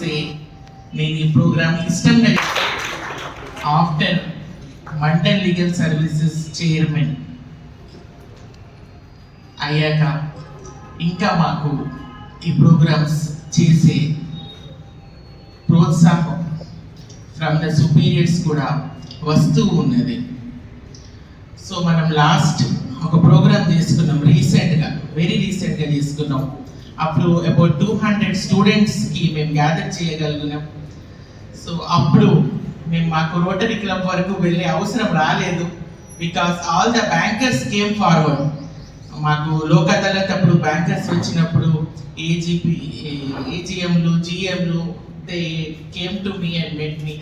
సే నేను ఈ ప్రోగ్రామ్ ఇష్టంగా after Mandal legal services chairman అయ్యాక ఇంకా మాకు ఈ ప్రోగ్రామ్స్ చేసే ప్రోత్సాహం ఫ్రమ్ ద సుపీరియర్స్ కూడా వస్తూ ఉన్నది. సో మనం లాస్ట్ ఒక ప్రోగ్రామ్ తీసుకున్నాం రీసెంట్గా వెరీ రీసెంట్గా తీసుకున్నాం అప్పుడు అబౌట్ టూ హండ్రెడ్ స్టూడెంట్స్కి మేము గ్యాదర్ చేయగలిగినాం. సో అప్పుడు మేము మాకు రోటరీ క్లబ్ వరకు వెళ్ళే అవసరం రాలేదు. Because all the bankers came forward మాకు లోక్ అదాలత్ అప్పుడు బ్యాంకర్స్ వచ్చినప్పుడు ఏజీపీ ఏజీఎంలు జిఎంలు they came to me and met me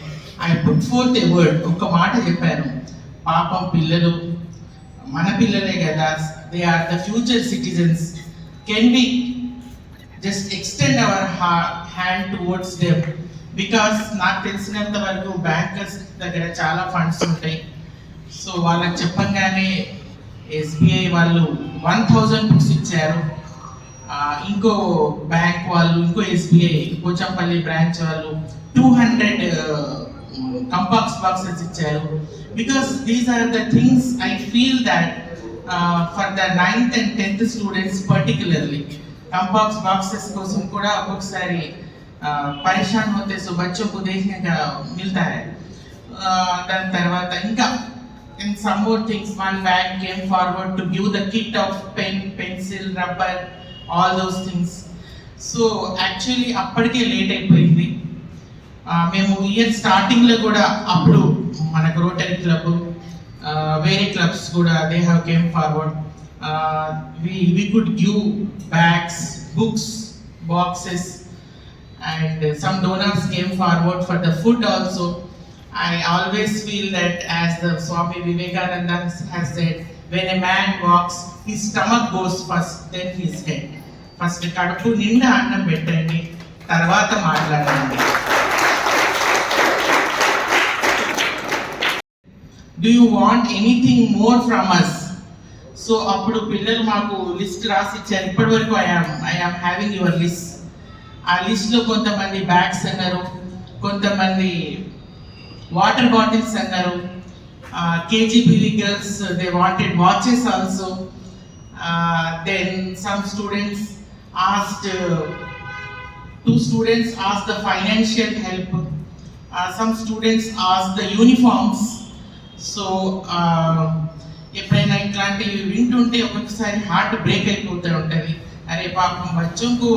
I put forth a word ఒక మాట చెప్పాను. పాపం పిల్లలు మన పిల్లలే కదా they are the future citizens can be just extend our hand towards them because నాకు తెలిసినంత వరకు బ్యాంకర్స్ దగ్గర చాలా ఫండ్స్ ఉంటాయి. సో వాళ్ళకి చెప్పంగానే ఎస్బీఐ వాళ్ళు వన్ థౌజండ్ బుక్స్ ఇచ్చారు. ఇంకో బ్యాంక్ వాళ్ళు ఇంకో ఎస్బీఐ పోచంపల్లి బ్రాంచ్ వాళ్ళు టూ హండ్రెడ్ కంపాక్స్ బాక్సెస్ ఇచ్చారు. Because these are the things I feel that for the ninth and tenth students particularly కంపాక్స్ boxes కోసం కూడా ఒక్కొక్కసారి పరేషాన్ होते सो बच्चों को देखने का मिलता है ఆ, దాని తర్వాత ఇంకా in some more things one bag came forward to give the kit of pen pencil rubber all those things so actually అప్పటికే లేట్ అయిపోయింది ఆ, మేము ఇయర్ స్టార్టింగ్ లో కూడా అప్పుడు మనకు రోటరీ క్లబ్ వేరే క్లబ్స్ కూడా they have came forward We we could give bags books boxes and uh, some donors came forward for the food also. I always feel that as the Swami Vivekananda has said, when a man walks, his stomach goes first, then his head. First కడుపు నిండా అన్నం పెట్టండి తర్వాత మాట్లాడండి do you want anything more from us So అప్పుడు పిల్లలు మాకు list రాసి ఇచ్చారు. ఇప్పటి వరకు I am I am having your list ఆ లిస్ట్లో కొంతమంది బ్యాగ్స్ అన్నారు. కొంతమంది వాటర్ బాటిల్స్ అన్నారు. KGBV girls they wanted watches also then some students asked two students ask the financial help some students ask the uniforms so ఇట్లాంటివి వింటుంటే ఒక్కొక్కసారి heart break అయిపోతూ ఉంటుంది. అరే పాపం బచ్చంకు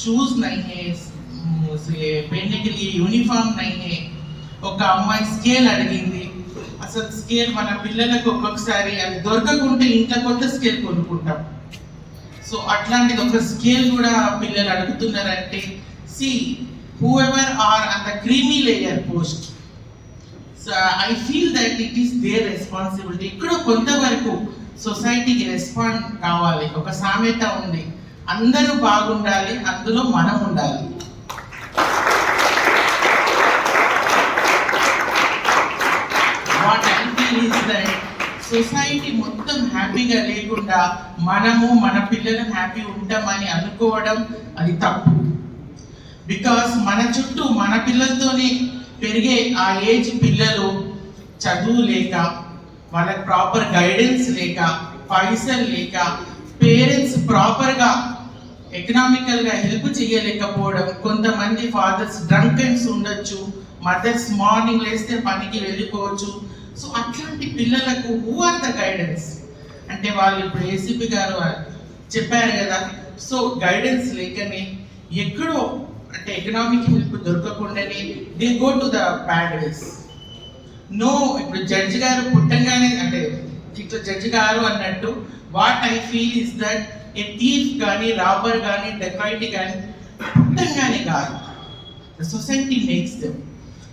షూస్ నైహే పెళ్ళికి యూనిఫామ్ నైహే ఒక అమ్మాయి స్కేల్ అడిగింది. అసలు స్కేల్ మన పిల్లలకు ఒక్కొక్కసారి అది దొరకకుంటే ఇంట్లో కొత్త స్కేల్ కొనుక్కుంటాం. సో అట్లాంటిది ఒక స్కేల్ కూడా పిల్లలు అడుగుతున్నారంటే సి హూ ఎవర్ ఆర్ అంత creamy layer post I feel that it is their responsibility ఇక్కడ కొంతవరకు సొసైటీకి రెస్పాండ్ కావాలి. ఒక సామెత ఉంది. అందరూ బాగుండాలి అందులో మనం ఉండాలి. What I feel is that society మొత్తం హ్యాపీగా లేకుండా మనము మన పిల్లలు హ్యాపీ ఉంటామని అనుకోవడం అది తప్పు. బికాస్ మన చుట్టూ మన పిల్లలతోనే పెరిగే ఆ ఏజ్ పిల్లలు చదువు లేక వాళ్ళకి ప్రాపర్ గైడెన్స్ లేక పైసలు లేక పేరెంట్స్ ప్రాపర్గా ఎకనామికల్గా హెల్ప్ చేయలేకపోవడం కొంతమంది ఫాదర్స్ డ్రంకెన్స్ ఉండొచ్చు మదర్స్ మార్నింగ్ లేస్తే పనికి వెళ్ళిపోవచ్చు. సో అట్లాంటి పిల్లలకు హూ ఆర్ ద గైడెన్స్ అంటే వాళ్ళు ఇప్పుడు ఏసీపీ గారు చెప్పారు కదా. సో గైడెన్స్ లేకనే ఎక్కడో అంటే economic help దొరకకుండానే they go to the bad ways no ఇప్పుడు జడ్జి గారు పుట్టంగానే అంటే ఇట్లా జడ్జి గారు అన్నట్టు what I feel is that a thief కానీ రాబర్ కానీ డెకాయిటీ కానీ పుట్టంగానే కాదు. The society makes them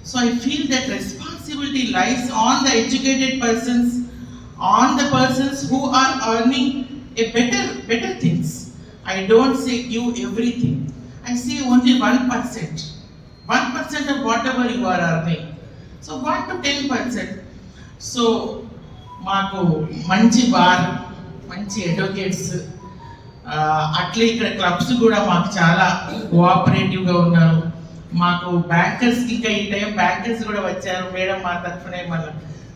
so I feel that responsibility lies on the educated persons on the persons who are earning a better better things I don't say give everything i say only 1% 1% of whatever you are earning. So 1 to 10% so మాకు మంచి bar మంచి advocates అట్లే ఇక్కడ clubs కూడా మాకు చాలా కోఆపరేటివ్గా ఉన్నారు. మాకు బ్యాంకర్స్కి ఇంకా ఈ టైం బ్యాంకర్స్ కూడా వచ్చారు. మేడం మా తరఫున మళ్ళీ.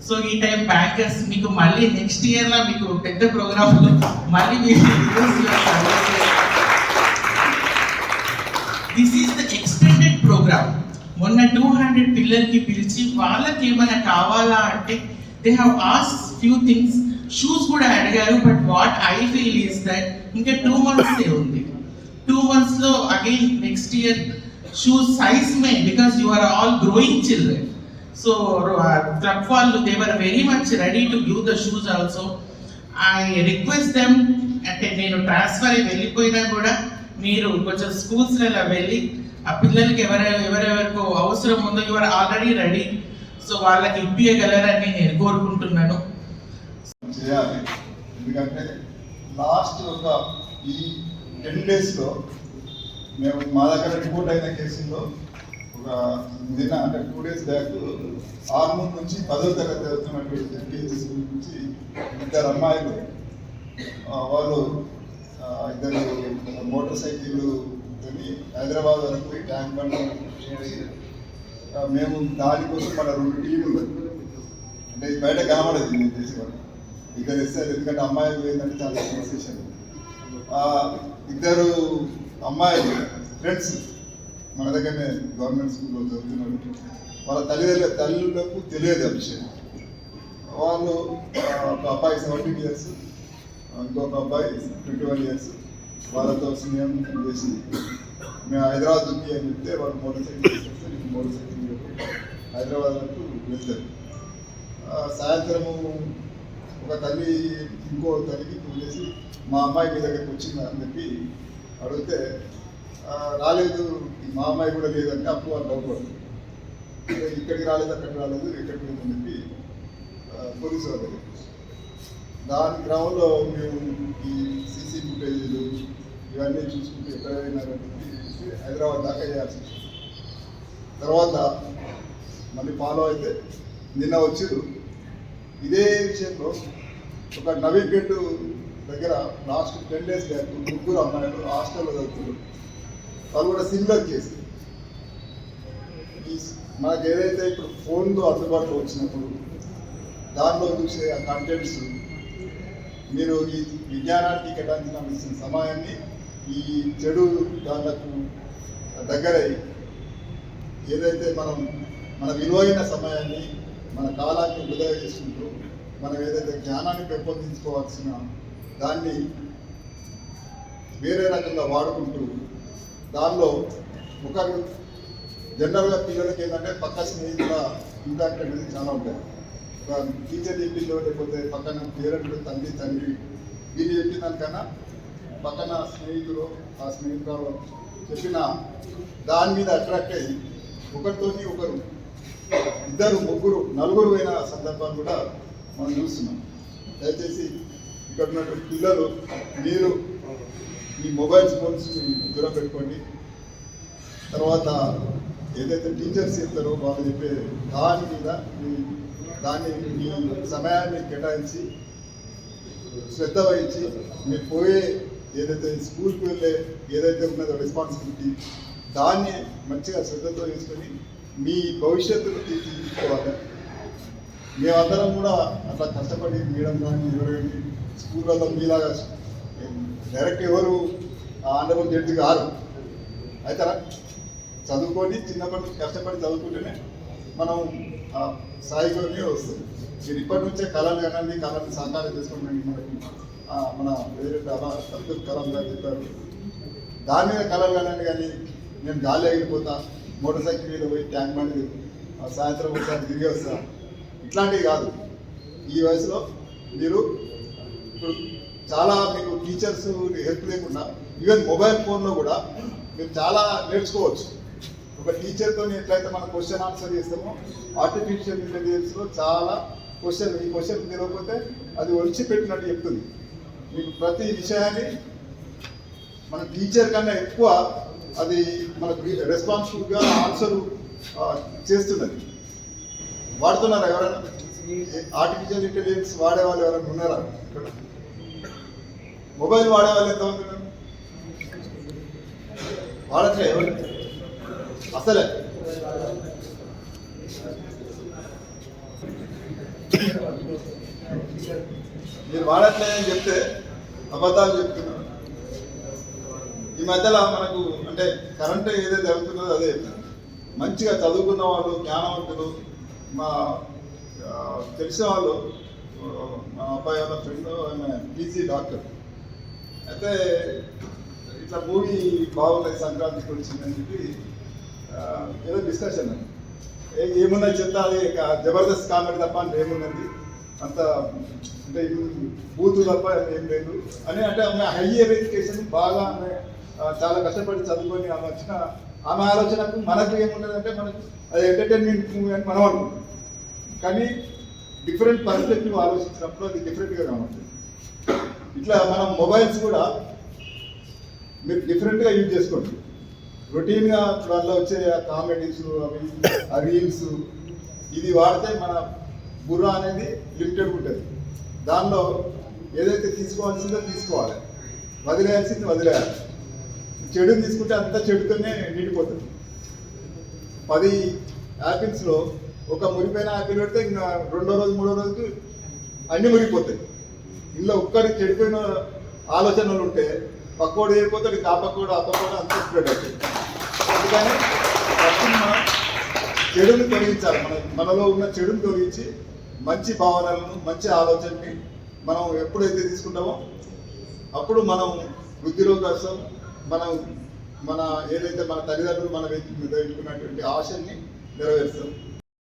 సో ఈ టైం బ్యాంకర్స్ మీకు మళ్ళీ నెక్స్ట్ ఇయర్లో మీకు పెద్ద ప్రోగ్రామ్ మళ్ళీ మీరు this is the extended programme మొన్న టూ హండ్రెడ్ పిల్లలకి పిలిచి వాళ్ళకి ఏమైనా కావాలా అంటే they have ask few things shoes కూడా అడిగారు but what I feel is that ఇంకా టూ మంత్స్ ఉంది. టూ మంత్స్లో again next year shoes size may because you are all growing children so club వాళ్ళు they were very much ready to give the shoes also I request them అంటే నేను transfer అయ్యి వెళ్ళిపోయినా కూడా మీరు కొంచెం స్కూల్స్లలో వెళ్ళి ఆ పిల్లలకి ఎవరె ఎవరెవరికో అవసరం ఉందో యు ఆల్రెడీ రెడీ సో వాళ్ళకి ఇప్పించగలరని నేను కోరుకుంటున్నాను. చేయాలి. ఎందుకంటే లాస్ట్ ఒక ఈ టెన్ డేస్లో మేము మా దగ్గర రిపోర్ట్ అయిన కేసుల్లో ఒక నిన్న అంటే టూ డేస్ బ్యాక్ ఆర్మూర్ నుంచి పదో తరగతి చదువుతున్నటువంటి ఎంపీఎస్ నుంచి ఇద్దరు అమ్మాయిలు వాళ్ళు ఇద్దరు మోటార్ సైకిల్ హైదరాబాద్ వరకు పోయి ట్యాంక్ బండ్ మేము దానికోసం మన రెండు టీములు అంటే బయట కనబడదు నేను చేసేవాడు ఇద్దరు ఇస్తారు ఎందుకంటే అమ్మాయిలు ఏంటంటే చాలా కన్వర్సేషన్ ఇద్దరు అమ్మాయిలు ఫ్రెండ్స్ మన దగ్గరనే గవర్నమెంట్ స్కూల్లో చదువుతున్నారు. వాళ్ళ తల్లిదండ్రుల తల్లులకు తెలియదు ఆ విషయం. వాళ్ళు ఒక అబ్బాయి సెవెంటీన్ ఇయర్స్ ఇంకొక అబ్బాయి ట్వంటీ వన్ ఇయర్స్ వాళ్ళతో స్నేహం చేసి మేము హైదరాబాద్ ఉంది అని చెప్తే వాళ్ళు మోటార్ సైకిల్ తీసుకొస్తారు మోటార్ సైకిల్ మీద హైదరాబాద్ వరకు వెళ్తారు. సాయంత్రము ఒక తల్లి ఇంకో తల్లికి ఫోన్ చేసి మా అమ్మాయి మీ దగ్గరికి వచ్చిందా? అని చెప్పి అడిగితే రాలేదు మా అమ్మాయి కూడా లేదంటే అప్పుడు వాళ్ళు డౌట్ ఇక్కడికి రాలేదు అక్కడికి రాలేదు ఎక్కడికి లేదని చెప్పి పోలీసు వాళ్ళు దగ్గరికి దాని గ్రౌండ్లో మేము ఈ సీసీ ఫుటేజీలు ఇవన్నీ చూసుకుంటూ ఎక్కడ పోయినారని హైదరాబాద్ దాకా చేయాల్సి తర్వాత మళ్ళీ ఫాలో అయితే నిన్న వచ్చారు ఇదే విషయంలో ఒక నవీపేట దగ్గర లాస్ట్ టెన్ డేస్ బ్యాక్ ముగ్గురు అమ్మాయిలు హాస్టల్లో చదువుతున్నారు. వాళ్ళు కూడా సిమిలర్ కేసు. మనకు ఏదైతే ఇప్పుడు ఫోన్లో అందుబాటులో వచ్చినప్పుడు దానిలో చూసే ఆ కంటెంట్స్ మీరు ఈ విజ్ఞానానికి కేటాయించిన సమయాన్ని ఈ చెడు దానికి దగ్గరై ఏదైతే మనం మన విలువైన సమయాన్ని మన కాలాన్ని వృధా చేసుకుంటూ మనం ఏదైతే జ్ఞానాన్ని పెంపొందించుకోవాల్సిన దాన్ని వేరే రకంగా వాడుకుంటూ దానిలో ఒకరు జనరల్గా పిల్లలకి ఏంటంటే పక్క స్నేహితుల ఇంపాక్ట్ అనేది చాలా ఉంటుంది టీచర్ చెప్పిందో లేకపోతే పక్కన పేరెంట్ తండ్రి తండ్రి. వీళ్ళు చెప్పిన దానికన్నా పక్కన స్నేహితులు ఆ స్నేహితురాలు చెప్పిన దాని మీద అట్రాక్ట్ అయ్యి ఒకరితోని ఒకరు ఇద్దరు ముగ్గురు నలుగురు అయిన సందర్భాలు కూడా మనం చూస్తున్నాం. దయచేసి ఇక్కడ ఉన్నటువంటి పిల్లలు మీరు ఈ మొబైల్ ఫోన్స్ దూరం పెట్టుకోండి. తర్వాత ఏదైతే టీచర్స్ చెప్తారో వాళ్ళు చెప్పే దాని మీద మీ దాన్ని మీ సమయాన్ని కేటాయించి శ్రద్ధ వహించి మీరు పోయే ఏదైతే స్కూల్కి వెళ్ళే ఏదైతే ఉన్నదో రెస్పాన్సిబిలిటీ దాన్ని మంచిగా శ్రద్ధతో తీసుకొని మీ భవిష్యత్తును తీర్చిదిద్దుకోవాలి. మేమందరం కూడా అట్లా కష్టపడి మేడం కానీ ఎవరు కానీ స్కూళ్ళలో మీలాగా డైరెక్ట్ ఎవరు ఆనరబుల్ జడ్జి కారు. అవుతారా చదువుకొని చిన్నప్పటి నుంచి కష్టపడి చదువుకుంటేనే మనం స్థాయిలోనే వస్తుంది. మీరు ఇప్పటి నుంచే కళలు కనండి కళని సాకారం చేసుకోండి మనకి మన వేరే అలా అబ్దుల్ కలాం గారు చెప్పారు. దాని మీద కళలు కనండి కానీ నేను గాలి ఎగిరిపోతా మోటార్ సైకిల్ మీద పోయి ట్యాంక్ బండి సాయంత్రం ఒకసారి తిరిగి వస్తా. ఇట్లాంటివి కాదు. ఈ వయసులో మీరు ఇప్పుడు చాలా మీకు టీచర్స్ హెల్ప్ లేకుండా ఈవెన్ మొబైల్ ఫోన్లో కూడా మీరు చాలా నేర్చుకోవచ్చు. ఒక టీచర్తో ఎట్లయితే మనం క్వశ్చన్ ఆన్సర్ చేస్తామో ఆర్టిఫిషియల్ ఇంటెలిజెన్స్లో చాలా క్వశ్చన్ ఈ క్వశ్చన్ తెలియకపోతే అది ఒలిచిపెట్టినట్టు చెప్తుంది. మీకు ప్రతి విషయాన్ని మన టీచర్ కన్నా ఎక్కువ అది మనకు రెస్పాన్సిబుల్గా ఆన్సర్ చేస్తున్నది. వాడుతున్నారా ఎవరైనా? ఆర్టిఫిషియల్ ఇంటెలిజెన్స్ వాడే వాళ్ళు ఎవరైనా ఉన్నారా? ఇక్కడ మొబైల్ వాడే వాళ్ళు ఎంత వాడట్లే ఎవరు? అసలే. మీరు వాడట్లేదని చెప్తే అబద్ధాలు చెప్తున్నారు. ఈ మధ్యలో మనకు అంటే కరెంట్ ఏదైతే జరుగుతుందో అదే మంచిగా చదువుకున్న వాళ్ళు జ్ఞానవంతులు మా తెలిసిన వాళ్ళు మా అబ్బాయి వాళ్ళ ఫ్రెండ్ ఆయన పీజీ డాక్టర్. అయితే ఇట్లా మూవీ బాగుంది సంక్రాంతికి వచ్చిందని చెప్పి ఏదో డిస్కషన్ ఏ ఏమున్నది చెప్తా అది జబర్దస్త్ కామెడీ తప్ప అంటే ఏమున్నది అంత అంటే బూతు తప్ప ఏం లేదు. అని అంటే ఆమె హయ్యర్ ఎడ్యుకేషన్ బాగా ఆమె చాలా కష్టపడి చదువుకొని ఆమె వచ్చిన ఆమె ఆలోచనకు మనకు ఏమున్నది అంటే మనకు అది ఎంటర్టైన్మెంట్ మూవీ అని మనం అనుకుంటాం. కానీ డిఫరెంట్ పర్స్పెక్టివ్ ఆలోచించినప్పుడు అది డిఫరెంట్గా కనబడుతుంది ఇట్లా మనం మొబైల్స్ కూడా మీరు డిఫరెంట్గా యూజ్ చేసుకోండి. రొటీన్గా దానిలో వచ్చే కామెడీస్ అవి రీల్స్ ఇది వాడితే మన బుర్ర అనేది లిమిటెడ్ ఉంటుంది. దానిలో ఏదైతే తీసుకోవాల్సిందో తీసుకోవాలి. వదిలేయాల్సింది వదిలేయాలి. చెడు తీసుకుంటే అంత చెడుతోనే నిండిపోతుంది. పది యాపిల్స్లో ఒక మురిపోయిన యాపిల్ పెడితే ఇంకా రెండో రోజు మూడో రోజుకి అన్ని మురిగిపోతాయి. ఇందులో ఒక్కడి చెడిపోయిన ఆలోచనలు ఉంటే పక్కోడు ఏడిపోతాడు ఆ పక్కోడు ఆ పక్కోడు అంత స్ప్రెడ్ అవుతుంది అందుకని ఫస్ట్ మనం చెడుని తొలగించాలి మన మనలో ఉన్న చెడుని తొలగించి మంచి భావనలను మంచి ఆలోచనని మనం ఎప్పుడైతే తీసుకుంటామో అప్పుడు మనం వృద్ధిలో కోసం మనం మన ఏదైతే మన తల్లిదండ్రులు మన మీద పెట్టుకున్నటువంటి ఆశల్ని నెరవేరుస్తాం